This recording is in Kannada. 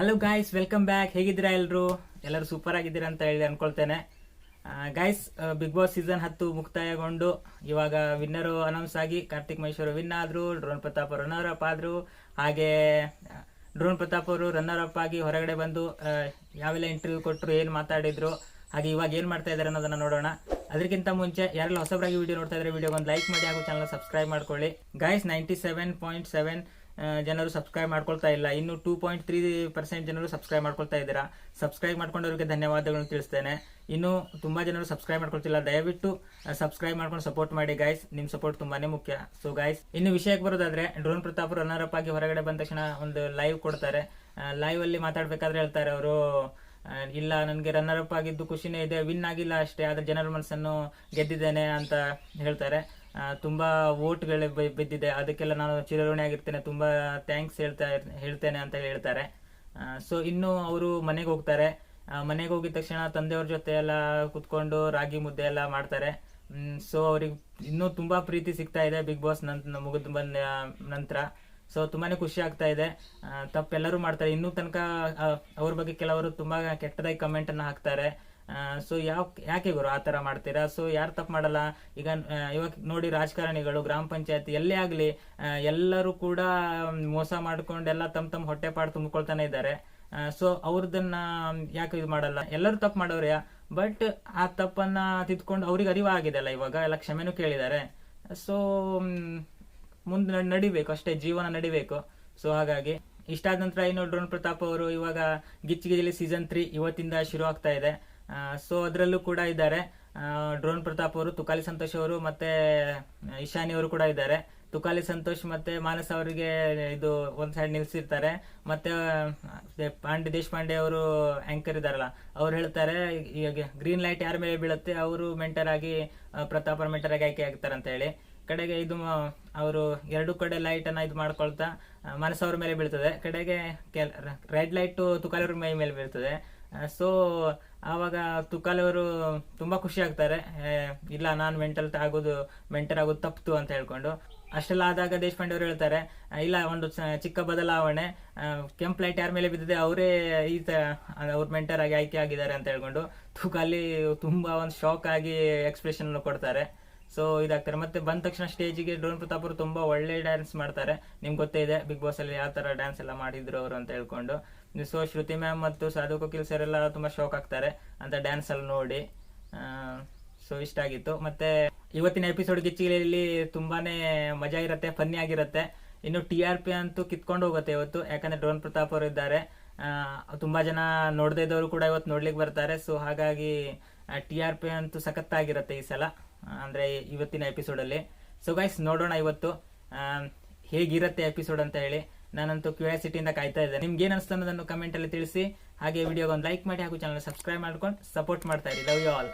ಹಲೋ ಗಾಯ್ಸ್ ವೆಲ್ಕಮ್ ಬ್ಯಾಕ್ ಹೇಗಿದ್ದೀರಾ ಎಲ್ಲರೂ ಎಲ್ಲರೂ ಸೂಪರ್ ಆಗಿದ್ದೀರಾ ಅಂತ ಹೇಳಿ ಅಂದ್ಕೊಳ್ತೇನೆ ಗಾಯ್ಸ್ ಬಿಗ್ ಬಾಸ್ ಸೀಸನ್ ಹತ್ತು ಮುಕ್ತಾಯಗೊಂಡು ಇವಾಗ ವಿನ್ನರು ಅನೌನ್ಸ್ ಆಗಿ ಕಾರ್ತಿಕ್ ಮಹೇಶ್ವರ್ ವಿನ್ ಆದರು, ಡ್ರೋನ್ ಪ್ರತಾಪ್ ರನ್ನರ್ ಅಪ್ ಆದರು. ಹಾಗೆ ಡ್ರೋನ್ ಪ್ರತಾಪ್ ಅವರು ರನ್ನರ್ ಅಪ್ ಆಗಿ ಹೊರಗಡೆ ಬಂದು ಯಾವೆಲ್ಲ ಇಂಟರ್ವ್ಯೂ ಕೊಟ್ಟರು ಏನು ಮಾತಾಡಿದ್ರು, ಹಾಗೆ ಇವಾಗ ಏನು ಮಾಡ್ತಾ ಇದ್ದಾರೆ ಅನ್ನೋದನ್ನು ನೋಡೋಣ. ಅದಕ್ಕಿಂತ ಮುಂಚೆ ಯಾರೆಲ್ಲ ಹೊಸಬರಾಗಿ ವಿಡಿಯೋ ನೋಡ್ತಾ ಇದ್ರೆ ವಿಡಿಯೋ ಒಂದು ಲೈಕ್ ಮಾಡಿ ಹಾಗೂ ಚಾನಲ್ ಸಬ್ಸ್ಕ್ರೈಬ್ ಮಾಡ್ಕೊಳ್ಳಿ. Guys ninety seven point seven ಜನರು ಸಬ್ಸ್ಕ್ರೈಬ್ ಮಾಡ್ಕೊಳ್ತಾ ಇಲ್ಲ. ಇನ್ನು ಟೂ ಪಾಯಿಂಟ್ ತ್ರೀ ಪರ್ಸೆಂಟ್ ಜನರು ಸಬ್ಸ್ಕ್ರೈಬ್ ಮಾಡ್ಕೊಳ್ತಾ ಇದ್ದೀರಾ? ಸಬ್ಸ್ಕ್ರೈಬ್ ಮಾಡ್ಕೊಂಡವರಿಗೆ ಧನ್ಯವಾದಗಳನ್ನು ತಿಳಿಸ್ತೇನೆ. ಇನ್ನು ತುಂಬ ಜನರು ಸಬ್ಸ್ಕ್ರೈಬ್ ಮಾಡ್ಕೊಳ್ತಿಲ್ಲ. ದಯವಿಟ್ಟು ಸಬ್ಸ್ಕ್ರೈಬ್ ಮಾಡ್ಕೊಂಡು ಸಪೋರ್ಟ್ ಮಾಡಿ ಗೈಸ್ ನಿಮ್ಮ ಸಪೋರ್ಟ್ ತುಂಬಾನೇ ಮುಖ್ಯ. ಸೊ ಗೈಸ್ ಇನ್ನು ವಿಷಯಕ್ಕೆ ಬರೋದಾದ್ರೆ ಡ್ರೋನ್ ಪ್ರತಾಪ್ ರನ್ನರ್ ಅಪ್ ಆಗಿ ಹೊರಗಡೆ ಬಂದ ತಕ್ಷಣ ಒಂದು ಲೈವ್ ಕೊಡ್ತಾರೆ. ಲೈವ್ ಅಲ್ಲಿ ಮಾತಾಡ್ಬೇಕಾದ್ರೆ ಹೇಳ್ತಾರೆ ಅವರು ಇಲ್ಲ, ನನಗೆ ರನ್ನರ್ ಅಪ್ ಆಗಿದ್ದು ಖುಷಿನೇ ಇದೆ ವಿನ್ ಆಗಿಲ್ಲ ಅಷ್ಟೇ, ಆದ್ರೆ ಜನರ ಮನಸ್ಸನ್ನು ಗೆದ್ದಿದ್ದೇನೆ ಅಂತ ಹೇಳ್ತಾರೆ. ತುಂಬಾ ವೋಟ್ಗಳು ಬಿದ್ದಿದೆ. ಅದಕ್ಕೆಲ್ಲ ನಾನು ಚಿರಋಣಿ ಆಗಿರ್ತೇನೆ. ತುಂಬಾ ಥ್ಯಾಂಕ್ಸ್ ಹೇಳ್ತಾ ಹೇಳ್ತೇನೆ ಅಂತ ಹೇಳ್ತಾರೆ. ಸೊ ಇನ್ನು ಅವರು ಮನೆಗೆ ಹೋಗ್ತಾರೆ. ಮನೆಗೆ ಹೋಗಿದ ತಕ್ಷಣ ತಂದೆಯವ್ರ ಜೊತೆ ಎಲ್ಲ ಕುತ್ಕೊಂಡು ರಾಗಿ ಮುದ್ದೆ ಎಲ್ಲ ಮಾಡ್ತಾರೆ. ಸೊ ಅವ್ರಿಗೆ ಇನ್ನೂ ತುಂಬಾ ಪ್ರೀತಿ ಸಿಗ್ತಾ ಇದೆ ಬಿಗ್ ಬಾಸ್ ನಂತ ಮುಗಿದು ಬಂದ ನಂತರ. ಸೊ ತುಂಬಾ ಖುಷಿ ಆಗ್ತಾ ಇದೆ. ತಪ್ಪೆಲ್ಲರೂ ಮಾಡ್ತಾರೆ. ಇನ್ನೂ ತನಕ ಅವ್ರ ಬಗ್ಗೆ ಕೆಲವರು ತುಂಬಾ ಕೆಟ್ಟದಾಗಿ ಕಮೆಂಟನ್ನು ಹಾಕ್ತಾರೆ. ಸೊ ಯಾವ, ಯಾಕೆ ಗುರು ಆ ಥರ ಮಾಡ್ತೀರಾ? ಸೊ ಯಾರು ತಪ್ಪು ಮಾಡಲ್ಲ? ಈಗ ಇವಾಗ ನೋಡಿ ರಾಜಕಾರಣಿಗಳು, ಗ್ರಾಮ ಪಂಚಾಯತ್, ಎಲ್ಲೇ ಆಗಲಿ ಎಲ್ಲರೂ ಕೂಡ ಮೋಸ ಮಾಡ್ಕೊಂಡೆಲ್ಲ ತಮ್ಮ ತಮ್ಮ ಹೊಟ್ಟೆಪಾಡು ತುಂಬಿಕೊಳ್ತಾನೆ ಇದ್ದಾರೆ. ಸೊ ಅವ್ರದನ್ನ, ಯಾಕೆ ಇದು ಮಾಡಲ್ಲ? ಎಲ್ಲರೂ ತಪ್ಪು ಮಾಡೋರ್ಯಾ ಬಟ್ ಆ ತಪ್ಪನ್ನ ತಿದ್ಕೊಂಡು ಅವ್ರಿಗೆ ಅರಿವಾಗಿದೆ ಅಲ್ಲ ಇವಾಗ? ಎಲ್ಲ ಕ್ಷಮೆನೂ ಕೇಳಿದ್ದಾರೆ. ಸೊ ಮುಂದೆ ನಡ್- ನಡಿಬೇಕು ಅಷ್ಟೇ, ಜೀವನ ನಡಿಬೇಕು. ಸೊ ಹಾಗಾಗಿ, ಇಷ್ಟಾದ ನಂತರ ಇನ್ನು ಡ್ರೋನ್ ಪ್ರತಾಪ್ ಅವರು ಇವಾಗ ಗಿಚ್ಚಿಗಿಲಿ ಸೀಸನ್ ತ್ರೀ ಇವತ್ತಿಂದ ಶುರು ಆಗ್ತಾ ಇದೆ. ಸೊ ಅದರಲ್ಲೂ ಕೂಡ ಇದ್ದಾರೆ. ಡ್ರೋನ್ ಪ್ರತಾಪ್ ಅವರು, ತುಕಾಲಿ ಸಂತೋಷ್ ಅವರು ಮತ್ತೆ ಇಶಾನಿ ಅವರು ಕೂಡ ಇದ್ದಾರೆ. ತುಕಾಲಿ ಸಂತೋಷ್ ಮತ್ತೆ ಮಾನಸ್ ಅವರಿಗೆ ಇದು ಒಂದ್ ಸೈಡ್ ನಿಲ್ಸಿರ್ತಾರೆ. ಮತ್ತೆ ಪಾಂಡೆ, ದೇಶಪಾಂಡೆ ಅವರು ಆಂಕರ್ ಇದಾರಲ್ಲ ಅವ್ರು ಹೇಳ್ತಾರೆ, ಈಗ ಗ್ರೀನ್ ಲೈಟ್ ಯಾರ ಮೇಲೆ ಬೀಳುತ್ತೆ, ಅವರು ಮೆಂಟರ್ ಆಗಿ ಪ್ರತಾಪ್ ಅವ್ರ ಮೆಂಟರ್ ಆಗಿ ಆಯ್ಕೆ ಆಗ್ತಾರೆ ಅಂತ ಹೇಳಿ. ಕಡೆಗೆ ಇದು ಅವರು ಎರಡು ಕಡೆ ಲೈಟ್ ಅನ್ನ ಇದು ಮಾಡ್ಕೊಳ್ತಾ ಮನಸ್ಸವ್ರ ಮೇಲೆ ಬೀಳ್ತದೆ. ಕಡೆಗೆ ರೆಡ್ ಲೈಟ್ ತುಕಾಲಿ ಅವ್ರ ಮೈ ಮೇಲೆ ಬೀಳ್ತದೆ. ಸೊ ಆವಾಗ ತುಕಾಲಿ ಅವರು ತುಂಬಾ ಖುಷಿ ಆಗ್ತಾರೆ. ಇಲ್ಲ, ನಾನು ಮೆಂಟಲ್ ಆಗೋದು ಮೆಂಟರ್ ಆಗೋದು ತಪ್ಪಿತು ಅಂತ ಹೇಳ್ಕೊಂಡು. ಅಷ್ಟೆಲ್ಲ ಆದಾಗ ದೇಶಪಾಂಡೆ ಅವರು ಹೇಳ್ತಾರೆ ಇಲ್ಲ, ಒಂದು ಚಿಕ್ಕ ಬದಲಾವಣೆ ಕೆಂಪ್ ಲೈಟ್ ಯಾರ ಮೇಲೆ ಬಿದ್ದಿದೆ, ಅವರೇ ಈ ಅವ್ರ ಮೆಂಟರ್ ಆಗಿ ಆಯ್ಕೆ ಆಗಿದ್ದಾರೆ ಅಂತ ಹೇಳ್ಕೊಂಡು ತುಕಾಲಿ ತುಂಬಾ ಒಂದು ಶಾಕ್ ಆಗಿ ಎಕ್ಸ್ಪ್ರೆಷನ್ ಕೊಡ್ತಾರೆ. ಸೊ ಇದಾಗ್ತಾರೆ. ಮತ್ತೆ ಬಂದ ತಕ್ಷಣ ಸ್ಟೇಜಿಗೆ ಡ್ರೋನ್ ಪ್ರತಾಪ್ ಅವರು ತುಂಬಾ ಒಳ್ಳೆ ಡ್ಯಾನ್ಸ್ ಮಾಡ್ತಾರೆ. ನಿಮ್ಗೆ ಗೊತ್ತೇ ಇದೆ ಬಿಗ್ ಬಾಸ್ ಅಲ್ಲಿ ಯಾವ ತರ ಡ್ಯಾನ್ಸ್ ಎಲ್ಲ ಮಾಡಿದ್ರು ಅವರು ಅಂತ ಹೇಳ್ಕೊಂಡು. ಸೊ ಶ್ರುತಿ ಮ್ಯಾಮ್ ಮತ್ತು ಸಾಧು ಕೋಕಿಲ್ ಸರ್ ಎಲ್ಲ ತುಂಬಾ ಶಾಕ್ ಆಗ್ತಾರೆ ಅಂತ ಡ್ಯಾನ್ಸ್ ಅಲ್ಲಿ ನೋಡಿ. ಸೊ ಇಷ್ಟ ಆಗಿತ್ತು. ಮತ್ತೆ ಇವತ್ತಿನ ಎಪಿಸೋಡ್ ಗಿಚ್ಚಿಗೆಯಲ್ಲಿ ತುಂಬಾನೇ ಮಜಾ ಇರುತ್ತೆ ಫನ್ನಿ ಆಗಿರುತ್ತೆ. ಇನ್ನು ಟಿ ಆರ್ ಪಿ ಅಂತೂ ಕಿತ್ಕೊಂಡು ಹೋಗುತ್ತೆ ಇವತ್ತು. ಯಾಕಂದ್ರೆ ಡ್ರೋನ್ ಪ್ರತಾಪ್ ಅವರು ಇದ್ದಾರೆ. ತುಂಬಾ ಜನ ನೋಡದೇ ಇದ್ದವರು ಕೂಡ ಇವತ್ತು ನೋಡ್ಲಿಕ್ಕೆ ಬರ್ತಾರೆ. ಸೊ ಹಾಗಾಗಿ ಟಿ ಆರ್ ಪಿ ಅಂತೂ ಸಖತ್ತಾಗಿರುತ್ತೆ ಈ ಸಲ. ಅಂದ್ರೆ ಇವತ್ತಿನ ಎಪಿಸೋಡಲ್ಲಿ ಸೊ ಗೈಸ್ ನೋಡೋಣ ಇವತ್ತು ಹೇಗಿರುತ್ತೆ ಎಪಿಸೋಡ್ ಅಂತ ಹೇಳಿ. ನಾನಂತೂ ಕ್ಯೂರಿಯಾಸಿಟಿಯಿಂದ ಕಾಯ್ತಾ ಇದ್ದೆ ನಿಮ್ಗೆ ಏನ್ ಅನ್ಸ್ತು ಅನ್ನೋದನ್ನು ಕಮೆಂಟ್ ಅಲ್ಲಿ ತಿಳಿಸಿ. ಹಾಗೆ ವಿಡಿಯೋಗೆ ಒಂದು ಲೈಕ್ ಮಾಡಿ, ಹಾಗೂ ಚಾನಲ್ ಸಬ್ಸ್ಕ್ರೈಬ್ ಮಾಡ್ಕೊಂಡು ಸಪೋರ್ಟ್ ಮಾಡ್ತಾ ಇರಿ. Love you all